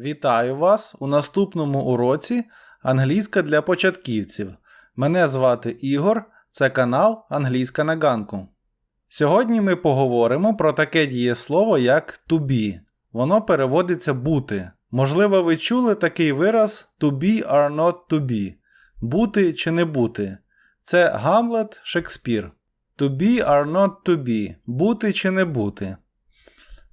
Вітаю вас у наступному уроці Англійська для початківців. Мене звати Ігор, це канал Англійська на ганку. Сьогодні ми поговоримо про таке дієслово, як to be. Воно переводиться бути. Можливо, ви чули такий вираз to be or not to be. Бути чи не бути. Це Гамлет Шекспір. To be or not to be. Бути чи не бути.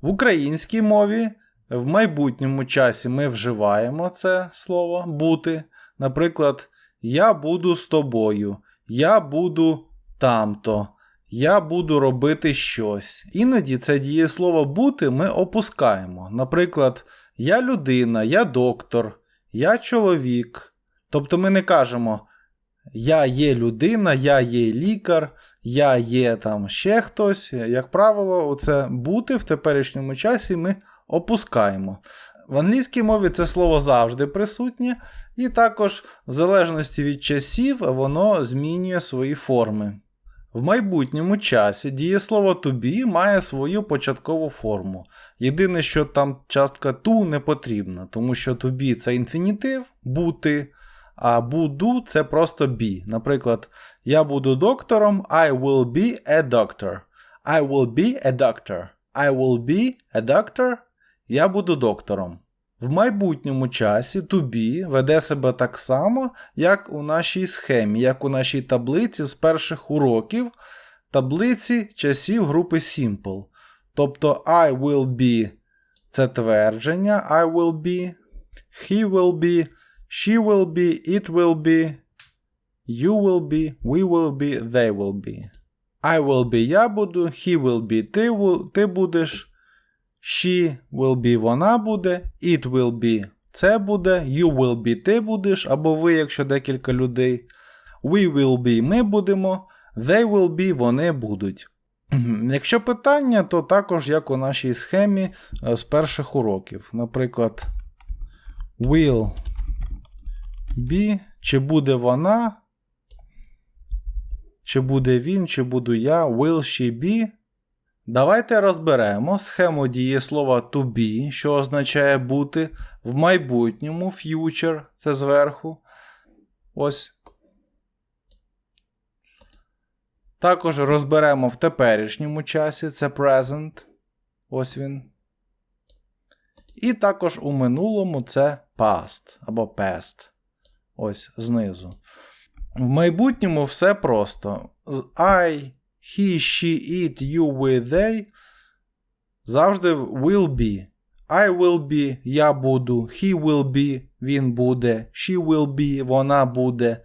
В українській мові в майбутньому часі ми вживаємо це слово бути. Наприклад, я буду з тобою, я буду тамто, я буду робити щось. Іноді це дієслово бути ми опускаємо. Наприклад, я людина, я доктор, я чоловік. Тобто ми не кажемо я є людина, я є лікар, я є там ще хтось. Як правило, оце бути в теперішньому часі ми опускаємо. В англійській мові це слово завжди присутнє, і також, в залежності від часів, воно змінює свої форми. В майбутньому часі дієслово to be має свою початкову форму. Єдине, що там частка to не потрібна, тому що to be це інфінітив бути, а буду це просто be. Наприклад, я буду доктором, I will be a doctor. I will be a doctor. I will be a doctor. Я буду доктором. В майбутньому часі be веде себе так само, як у нашій схемі, як у нашій таблиці з перших уроків, таблиці часів групи Simple. Тобто I will be це твердження I will be, he will be, she will be, it will be, you will be, we will be, they will be. I will be я буду, he will be ти, ти будеш. She will be вона буде, it will be це буде, you will be ти будеш, або ви, якщо декілька людей. We will be ми будемо, they will be вони будуть. Якщо питання, то також як у нашій схемі е, з перших уроків. Наприклад, will be, чи буде вона, чи буде він, чи буду я, will she be. Давайте розберемо схему дієслова to be, що означає бути в майбутньому future, це зверху. Ось. Також розберемо в теперішньому часі, це present. Ось він. І також у минулому це past або past. Ось знизу. В майбутньому все просто. З I, he, she, it, you, we, they завжди will be. I will be, я буду, he will be, він буде, she will be, вона буде.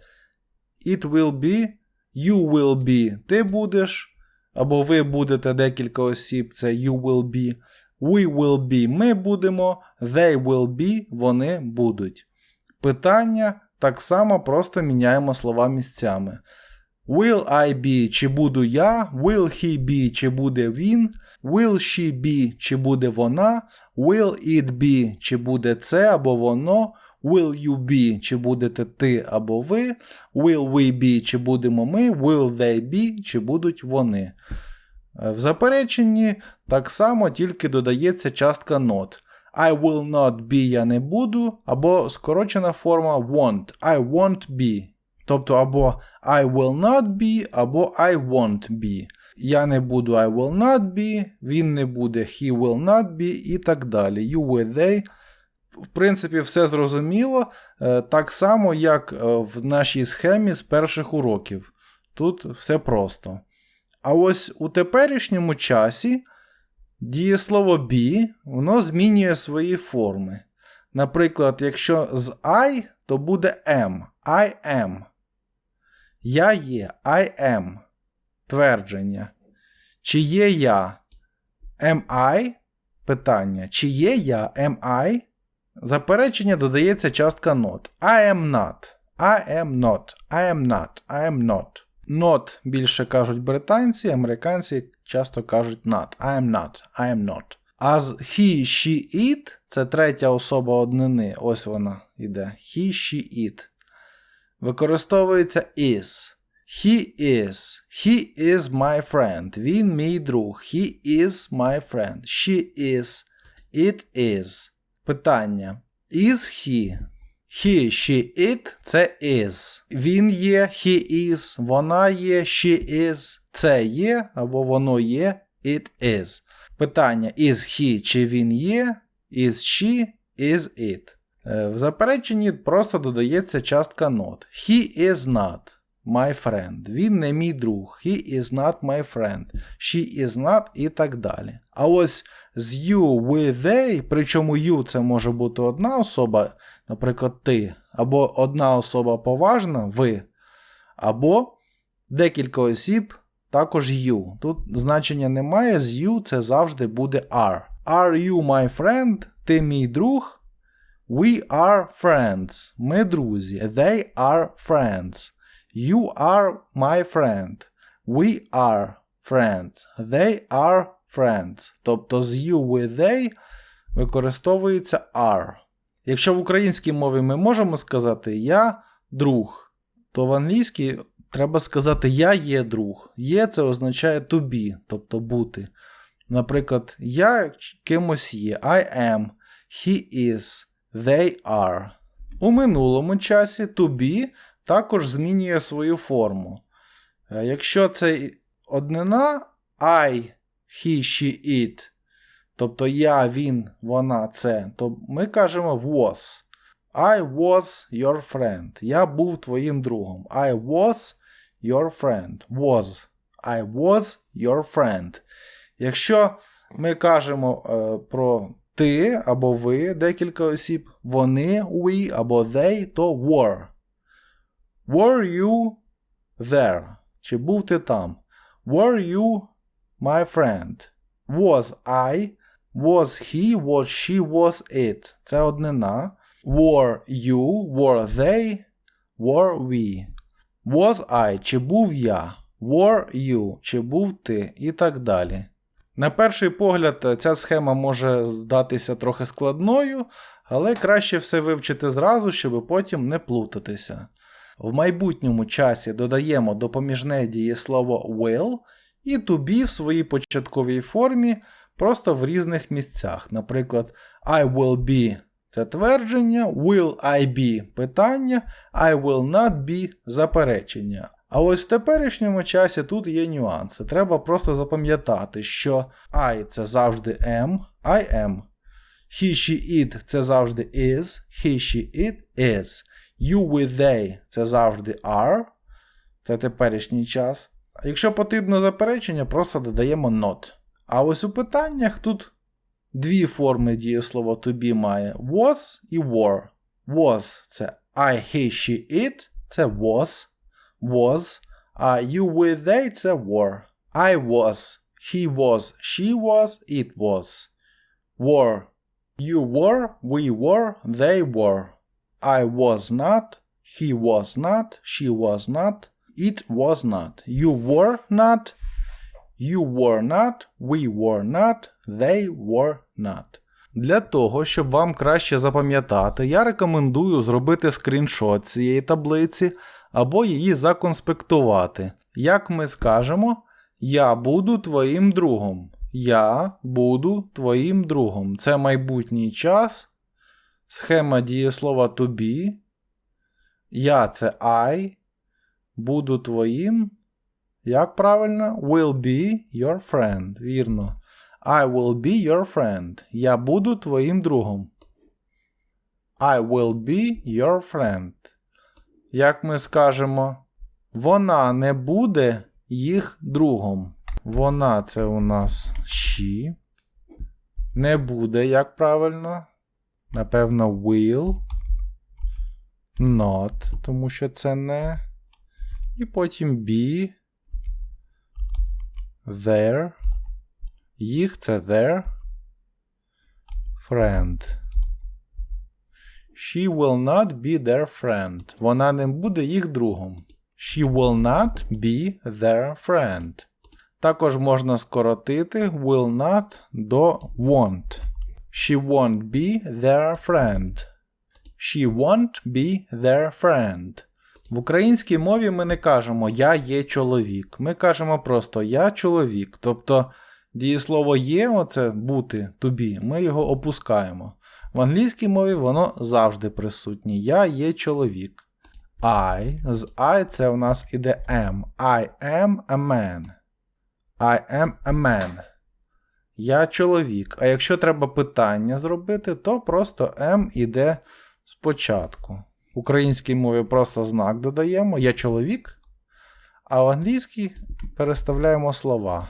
It will be, you will be, ти будеш, або ви будете декілька осіб, це you will be. We will be, ми будемо, they will be, вони будуть. Питання так само просто міняємо слова місцями. Will I be, чи буду я, will he be, чи буде він, will she be, чи буде вона, will it be, чи буде це або воно, will you be, чи будете ти або ви, will we be, чи будемо ми, will they be, чи будуть вони. Е, В запереченні так само тільки додається частка not. I will not be, я не буду, або скорочена форма want. I won't be. Тобто або I will not be, або I won't be. Я не буду, I will not be, він не буде, he will not be і так далі. You with they. В принципі, все зрозуміло. Е, Так само, як е, в нашій схемі з перших уроків. Тут все просто. А ось у теперішньому часі дієслово be, воно змінює свої форми. Наприклад, якщо з I, то буде am. I am. Я є. I am. Твердження. Чи є я? Am I? Питання. Чи є я? Am I? Заперечення додається частка not. I am not. I am not. I am not. I am not. Not більше кажуть британці, американці часто кажуть not. I am not. I am not. З he, she, it це третя особа однини. Ось вона йде. He, she, it. Використовується is. He is. He is my friend. Він мій друг. He is my friend. She is. It is. Питання. Is he. He, she, it це is. Він є, he is, вона є, she is, це є або воно є, it is. Питання is he чи він є, is she, is it. Е, В запереченні просто додається частка not. He is not my friend. Він не мій друг. He is not my friend. She is not і так далі. А ось з you, with they, причому you це може бути одна особа, наприклад, ти, або одна особа поважна, ви, або декілька осіб, також you. Тут значення немає, з you це завжди буде are. Are you my friend? Ти мій друг? We are friends. Ми друзі. They are friends. You are my friend. We are friends. They are friends. Тобто з you with they використовується are. Якщо в українській мові ми можемо сказати я друг, то в англійській треба сказати я є друг. Є це означає to be, тобто бути. Наприклад, я кимось є. I am, he is, they are. У минулому часі to be також змінює свою форму. Е, Якщо це однина I, he, she, it, тобто я, він, вона, це, то ми кажемо was. I was your friend. Я був твоїм другом. I was your friend. Was. I was your friend. Якщо ми кажемо е, про ти або ви, декілька осіб, вони, we або they, то were. Were you there? Чи був ти там? Were you my friend? Was I? Was he? Was she? Was it? Це однина. Were you? Were they? Were we? Was I? Чи був я? Were you? Чи був ти? І так далі. На перший погляд, ця схема може здатися трохи складною, але краще все вивчити зразу, щоб потім не плутатися. В майбутньому часі додаємо допоміжне дієслово will і to be в своїй початковій формі просто в різних місцях. Наприклад, I will be це твердження, will I be питання, I will not be заперечення. А ось в теперішньому часі тут є нюанси. Треба просто запам'ятати, що I це завжди am, I am. He, she, it це завжди is, he, she, it is. You with they це завжди are. Це теперішній час. Якщо потрібно заперечення, просто додаємо not. А ось у питаннях тут дві форми дієслова to be має was і were. Was це I, he, she, it це was. Was. А you with they це were. I was. He was. She was. It was. Were. You were. We were. They were. I was not. He was not. She was not. It was not. You were not. You were not. We were not. They were not. Для того, щоб вам краще запам'ятати, я рекомендую зробити скріншот цієї таблиці Або її законспектувати. Як ми скажемо, я буду твоїм другом. Я буду твоїм другом. Це майбутній час. Схема дієслова to be. Я це I. Буду твоїм. Як правильно? Will be your friend. Вірно. I will be your friend. Я буду твоїм другом. I will be your friend. Як ми скажемо, вона не буде їх другом. Вона це у нас she. Не буде, як правильно. Напевно, will. Not, тому що це не. І потім be. Their. Їх це their. Friend. She will not be their friend. Вона не буде їх другом. She will not be their friend. Також можна скоротити will not до won't. She won't be their friend. She won't be their friend. В українській мові ми не кажемо Я є чоловік. Ми кажемо просто Я чоловік. Тобто дієслово є, оце бути be, ми його опускаємо. В англійській мові воно завжди присутнє. Я є чоловік. I. З I це у нас іде am. I am a man. I am a man. Я чоловік. А якщо треба питання зробити, то просто am іде спочатку. В українській мові просто знак додаємо Я чоловік. А в англійській переставляємо слова.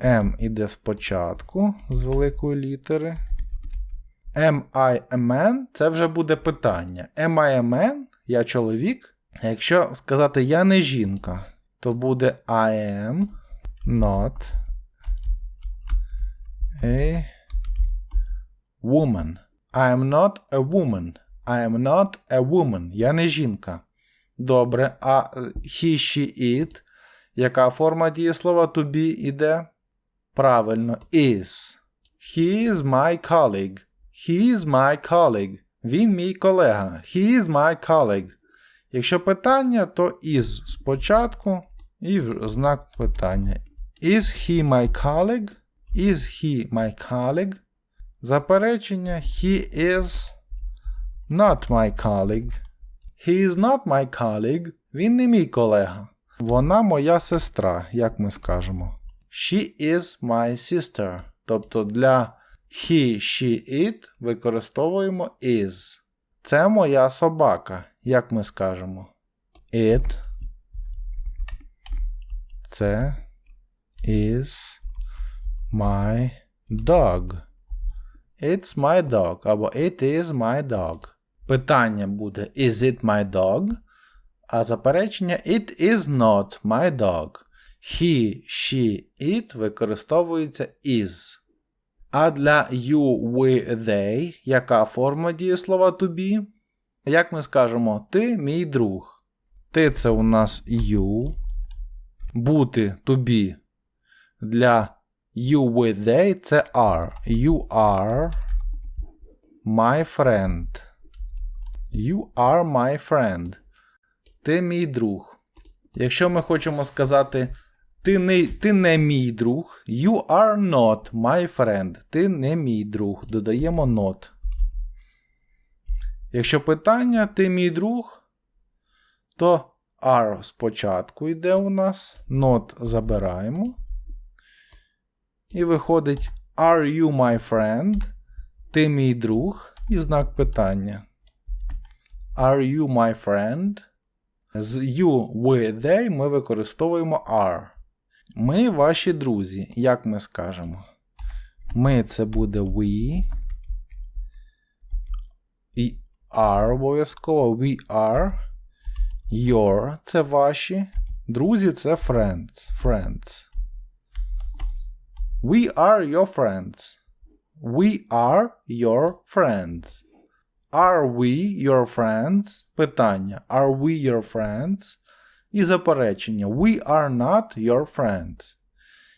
M іде спочатку з великої літери. Am I man це вже буде питання. Am I man? Я чоловік. А якщо сказати я не жінка, то буде I am not a woman. I am not a woman. I am not a woman. Я не жінка. Добре. А he, she, it. Яка форма дієслова to be іде? Правильно, is. He is my colleague. He is my colleague. Він мій колега. He is my colleague. Якщо питання, то is спочатку і знак питання. Is he my colleague? Is he my colleague? Заперечення He is not my colleague. He is not my colleague. Він не мій колега. Вона моя сестра, як ми скажемо. She is my sister. Тобто для he, she, it використовуємо is. Це моя собака, як ми скажемо. It. Це is my dog. It's my dog. Або It is my dog. Питання буде Is it my dog? А заперечення It is not my dog. He, she, it використовується is. А для you, we, they, яка форма дієслова to be? Як ми скажемо, ти мій друг. Ти це у нас you. Бути to be. Для you, we, they це are. You are my friend. You are my friend. Ти мій друг. Якщо ми хочемо сказати ти не ти не мій друг. You are not my friend. Ти не мій друг. Додаємо not. Якщо питання ти мій друг, то are спочатку йде у нас. Not забираємо. І виходить Are you my friend? Ти мій друг і знак питання. Are you my friend? З you, we, they ми використовуємо are. Ми ваші друзі, як ми скажемо? Ми це буде we. І are обов'язково. We are. Your це ваші. Друзі це friends. Friends. We are your friends. We are your friends. Are we your friends? Питання. Are we your friends? І заперечення We are not your friends.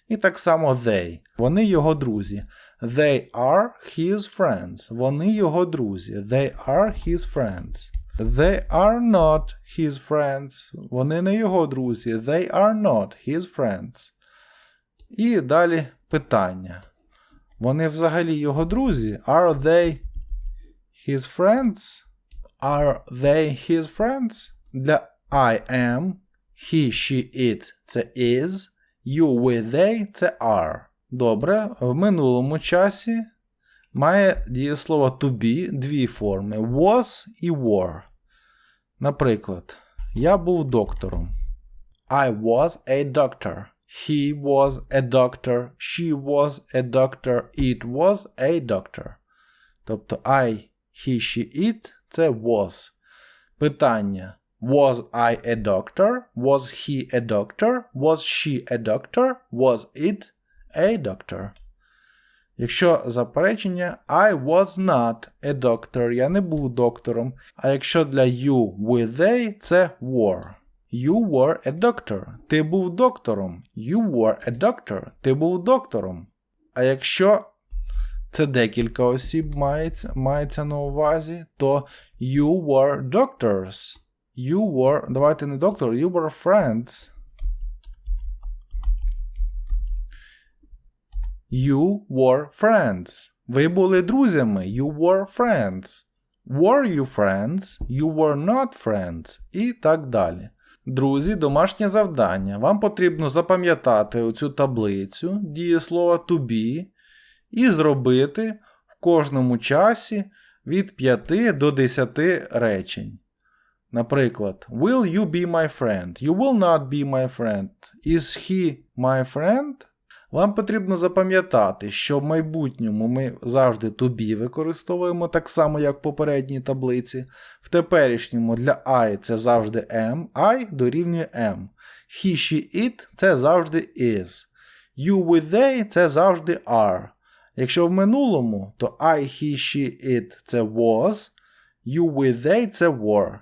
І так само they. Вони його друзі. They are his friends. Вони його друзі. They are his friends. They are not his friends. Вони не його друзі. They are not his friends. І далі питання. Вони взагалі його друзі. Are they his friends? Are they his friends? Для I am He, she, it це is. You, we, they це are. Добре. В минулому часі має дієслово to be дві форми: was і were. Наприклад, я був доктором. I was a doctor. He was a doctor. She was a doctor. It was a doctor. Тобто I, he, she, it це was. Питання. Was I a doctor? Was he a doctor? Was she a doctor? Was it a doctor? Якщо заперечення I was not a doctor, я не був доктором. А якщо для you with they, це were. You were a doctor. Ти був доктором. You were a doctor. Ти був доктором. А якщо це декілька осіб мається, мається на увазі, то you were doctors. You were. Давайте не доктор, you were friends. You were friends. Ви були друзями. You were friends. Were you friends? You were not friends. І так далі. Друзі, домашнє завдання. Вам потрібно запам'ятати оцю таблицю дієслова to be і зробити в кожному часі від 5 до 10 речень. Наприклад, Will you be my friend? You will not be my friend. Is he my friend? Вам потрібно запам'ятати, що в майбутньому ми завжди to be використовуємо так само, як в попередній таблиці. В теперішньому для I це завжди am, I дорівнює am. He, she, it це завжди is. You with they це завжди are. Якщо в минулому, то I, he, she, it це was, you with they це were.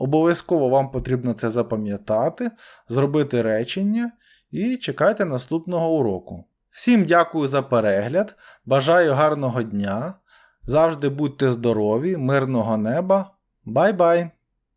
Обов'язково вам потрібно це запам'ятати, зробити речення і чекайте наступного уроку. Всім дякую за перегляд, бажаю гарного дня. Завжди будьте здорові, мирного неба. Бай-бай!